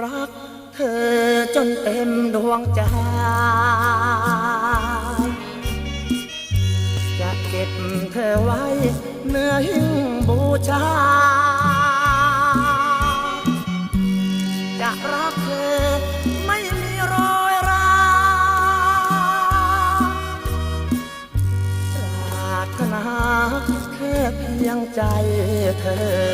รักเธอจนเต็มดวงใจ จะเก็บเธอไว้เนื้อหิ้งบูชา จะรักเธอไม่มีรอยราปรารถนาแค่เพียงใจเธอ